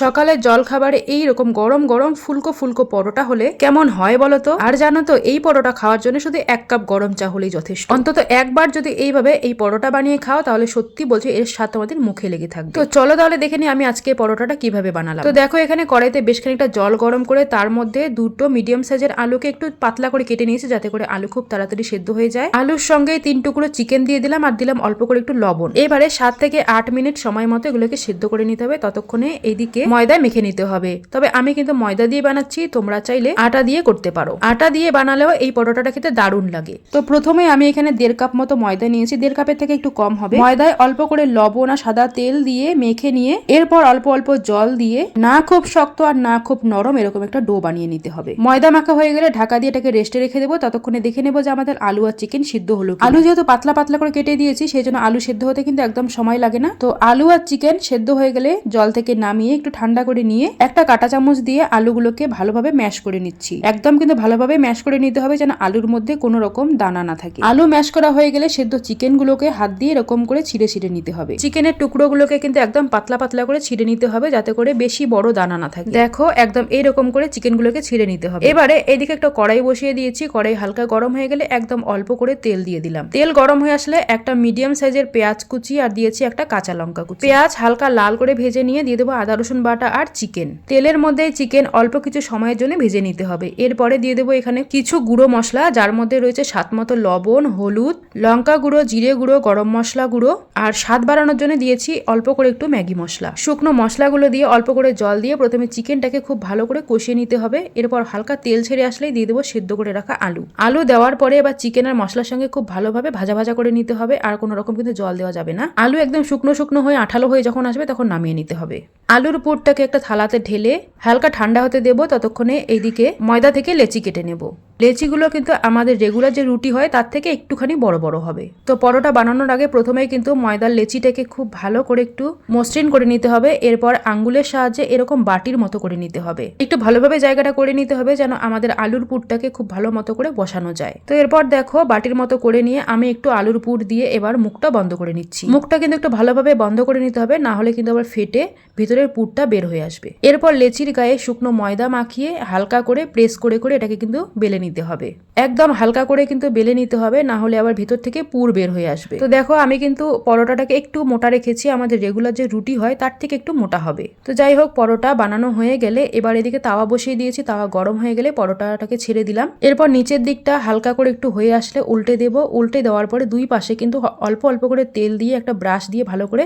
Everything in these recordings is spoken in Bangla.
সকালে জল খাবারে এই রকম গরম গরম ফুলকো ফুলকো পরোটা হলে কেমন হয় বলো তো? আর জানো তো, এই পরোটা খাওয়ার জন্য শুধু এক কাপ গরম চা হলেই যথেষ্ট। অন্তত একবার যদি এইভাবে এই পরোটা বানিয়ে খাও, তাহলে সত্যি বলছি এর স্বাদ তোমাদের মুখে লেগে থাকবে। তো চলো তাহলে দেখে নিই আমি আজকে পরোটাটা কীভাবে বানালাম। তো দেখো এখানে কড়াইতে বেশ খানিকটা জল গরম করে তার মধ্যে দুটো মিডিয়াম সাইজের আলুকে একটু পাতলা করে কেটে নিয়েছি, যাতে করে আলু খুব তাড়াতাড়ি সেদ্ধ হয়ে যায়। আলুর সঙ্গে তিন টুকরো চিকেন দিয়ে দিলাম আর দিলাম অল্প করে একটু লবণ। এবারে সাত থেকে আট মিনিট সময় মতো এগুলোকে সেদ্ধ করে নিতে হবে। ততক্ষণে এইদিকে ময়দা মেখে নিতে হবে। তবে আমি কিন্তু ময়দা দিয়ে বানাচ্ছি, তোমরা চাইলে আটা দিয়ে করতে পারো। আটা দিয়ে বানালেও এই পরোটাটা খেতে দারুণ লাগে। তো প্রথমে আমি এখানে দেড় কাপ মতো ময়দা নিয়েছি। দেড় কাপের থেকে একটু কম হবে। ময়দায় অল্প করে লবণ আর সাদা তেল দিয়ে মেখে নিয়ে, এরপর অল্প অল্প জল দিয়ে না খুব শক্ত আর না খুব নরম এরকম একটা ডো বানিয়ে নিতে হবে। ময়দা মাখা হয়ে গেলে ঢাকা দিয়ে এটাকে রেস্টে রেখে দেবো। ততক্ষণে দেখে নেব যে আমাদের আলু আর চিকেন সিদ্ধ হলো আলু যেহেতু পাতলা পাতলা করে কেটে দিয়েছি, সেই জন্য আলু সেদ্ধ হতে কিন্তু একদম সময় লাগে না। তো আলু আর চিকেন সেদ্ধ হয়ে গেলে জল থেকে নামিয়ে একটু ঠান্ডা করে নিয়ে একটা কাঁটা চামচ দিয়ে আলুগুলোকে ভালোভাবে ম্যাশ করে নিচ্ছি। একদম কিন্তু ভালোভাবে ম্যাশ করে নিতে হবে যেন আলুর মধ্যে কোনো রকম দানা না থাকে। আলু ম্যাশ করা হয়ে গেলে সেদ্ধ চিকেন গুলোকে হাত দিয়ে এরকম করে ছিঁড়ে ছিঁড়ে নিতে হবে। চিকেনের টুকরোগুলোকে কিন্তু একদম পাতলা পাতলা করে ছিঁড়ে নিতে হবে যাতে করে বেশি বড় দানা না থাকে। দেখো, একদম এইরকম করে চিকেনগুলোকে ছিঁড়ে নিতে হবে। এবারে এইদিকে একটা কড়াই বসিয়ে দিয়েছি। কড়াই হালকা গরম হয়ে গেলে একদম অল্প করে তেল দিয়ে দিলাম। তেল গরম হয়ে আসলে একটা মিডিয়াম সাইজের পেঁয়াজ কুচি আর দিয়েছি একটা কাঁচা লঙ্কা কুচি। পেঁয়াজ হালকা লাল করে ভেজে নিয়ে দিয়ে দেবো আদা, রসুন বাটা আর চিকেন। তেলের মধ্যে চিকেন অল্প কিছু সময়ের জন্য ভেজে নিতে হবে। এরপরে দিয়ে দেবো এখানে কিছু গুঁড়ো মশলা, যার মধ্যে রয়েছে স্বাদ মতো লবণ, হলুদ, লঙ্কা গুঁড়ো, জিরে গুঁড়ো, গরম মশলা গুঁড়ো। আর স্বাদ বাড়ানোর জন্য দিয়েছি অল্প করে একটু ম্যাগি মশলা। শুকনো মশলাগুলো দিয়ে অল্প করে জল দিয়ে প্রথমে চিকেনটাকে খুব ভালো করে কষিয়ে নিতে হবে। এরপর হালকা তেল ছেড়ে আসলেই দিয়ে দেবো সেদ্ধ করে রাখা আলু। আলু দেওয়ার পরে এবার চিকেন আর মশলার সঙ্গে খুব ভালোভাবে ভাজা ভাজা করে নিতে হবে। আর কোনো রকম কিন্তু জল দেওয়া যাবে না। আলু একদম শুকনো শুকনো হয়ে আঠালো হয়ে যখন আসবে তখন নামিয়ে নিতে হবে। আলুর পুরটাকে একটা থালাতে ঢেলে হালকা ঠান্ডা হতে দেবো, ততক্ষণে এইদিকে ময়দা থেকে লেচি কেটে নেব। লেচিগুলো কিন্তু আমাদের রেগুলার যে রুটি হয়, তার থেকে একটুখানি বড় বড় হবে। তো পরোটা বানানোর আগে প্রথমেই কিন্তু ময়দার লেচিটাকে খুব ভালো করে একটু মসৃণ করে নিতে হবে। এরপর আঙ্গুলের সাহায্যে এরকম বাটির মতো করে নিতে হবে। একটু ভালোভাবে জায়গাটা করে নিতে হবে যেন আমাদের আলুর পুরটাকে খুব ভালো মতো করে বসানো যায়। তো এরপর দেখো বাটির মতো করে নিয়ে আমি একটু আলুর পুর দিয়ে এবার মুখটা বন্ধ করে নিচ্ছি। মুখটা কিন্তু একটু ভালোভাবে বন্ধ করে নিতে হবে, না হলে কিন্তু আবার ফেটে ভিতরের পুরটা বের হয়ে আসবে। এরপর লেচির গায়ে শুকনো ময়দা মাখিয়ে হালকা করে প্রেস করে করে এটাকে কিন্তু বেলে নিতে হবে। একদম হালকা করে কিন্তু বেলে নিতে হবে, না হলে আবার ভেতর থেকে পুর বের হয়ে আসবে। তো দেখো, আমি কিন্তু পরোটাটাকে একটু মোটা রেখেছি, আমাদের রেগুলার যে রুটি হয় তার থেকে একটু মোটা হবে। তো যাই হোক, পরোটা বানানো হয়ে গেলে এবার এদিকে তাওয়া বসিয়ে দিয়েছি, তাওয়া গরম হয়ে গেলে পরোটাটাকে ছেড়ে দিলাম। এরপর নিচের দিকটা হালকা করে একটু হয়ে আসলে উল্টে দেব। উল্টে দেওয়ার পরে দুই পাশে কিন্তু অল্প অল্প করে তেল দিয়ে একটা ব্রাশ দিয়ে ভালো করে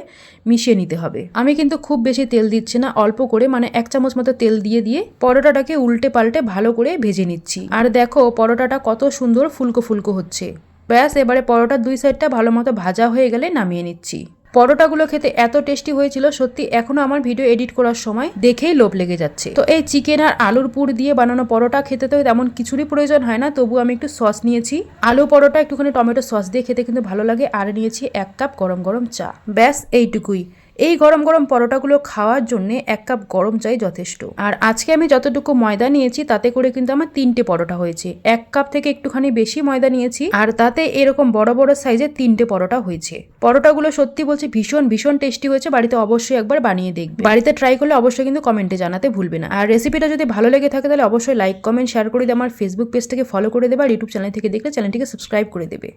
মিশিয়ে নিতে হবে। আমি কিন্তু খুব বেশি তেল দিচ্ছি না, অল্প করে মানে এক চামচ মতো তেল দিয়ে দিয়ে পরোটাটাকে উল্টে পাল্টে ভালো করে ভেজে নিচ্ছি। আর দেখো পরোটাটা কত সুন্দর ফুলকো ফুলকো হচ্ছে। ব্যাস, এবারে পরোটার দুই সাইডটা ভালো মতো ভাজা হয়ে গেলে নামিয়ে নিচ্ছি। পরোটাগুলো খেতে এত টেস্টি হয়েছিল, সত্যি এখনও আমার ভিডিও এডিট করার সময় দেখেই লোভ লেগে যাচ্ছে। তো এই চিকেন আর আলুর পুর দিয়ে বানানো পরোটা খেতে তো তেমন কিছুরই প্রয়োজন হয় না তবু আমি একটু সস নিয়েছি। আলু পরোটা একটুখানি টমেটো সস দিয়ে খেতে কিন্তু ভালো লাগে, আর নিয়েছি এক কাপ গরম গরম চা। ব্যাস, এইটুকুই। এই গরম গরম পরোটাগুলো খাওয়ার জন্য এক কাপ গরম চাই যথেষ্ট। আর আজকে আমি যতটুকু ময়দা নিয়েছি, তাতে করে কিন্তু আমার তিনটে পরোটা হয়েছে। এক কাপ থেকে একটুখানি বেশি ময়দা নিয়েছি, আর তাতে এরকম বড় বড় সাইজের তিনটে পরোটা হয়েছে। পরোটাগুলো সত্যি বলছি ভীষণ ভীষণ টেস্টি হয়েছে, বাড়িতে অবশ্যই একবার বানিয়ে দেখবে। বাড়িতে ট্রাই করলে অবশ্যই কিন্তু কমেন্টে জানাতে ভুলবে না। আর রেসিপিটা যদি ভালো লেগে থাকে, তাহলে অবশ্যই লাইক কমেন্ট শেয়ার করে দিয়ে আমার ফেসবুক পেজটাকে ফলো করে দেবে আর ইউটিউব চ্যানেল থেকে দেখলে চ্যানেলটিকে সাবস্ক্রাইব করে দেবে।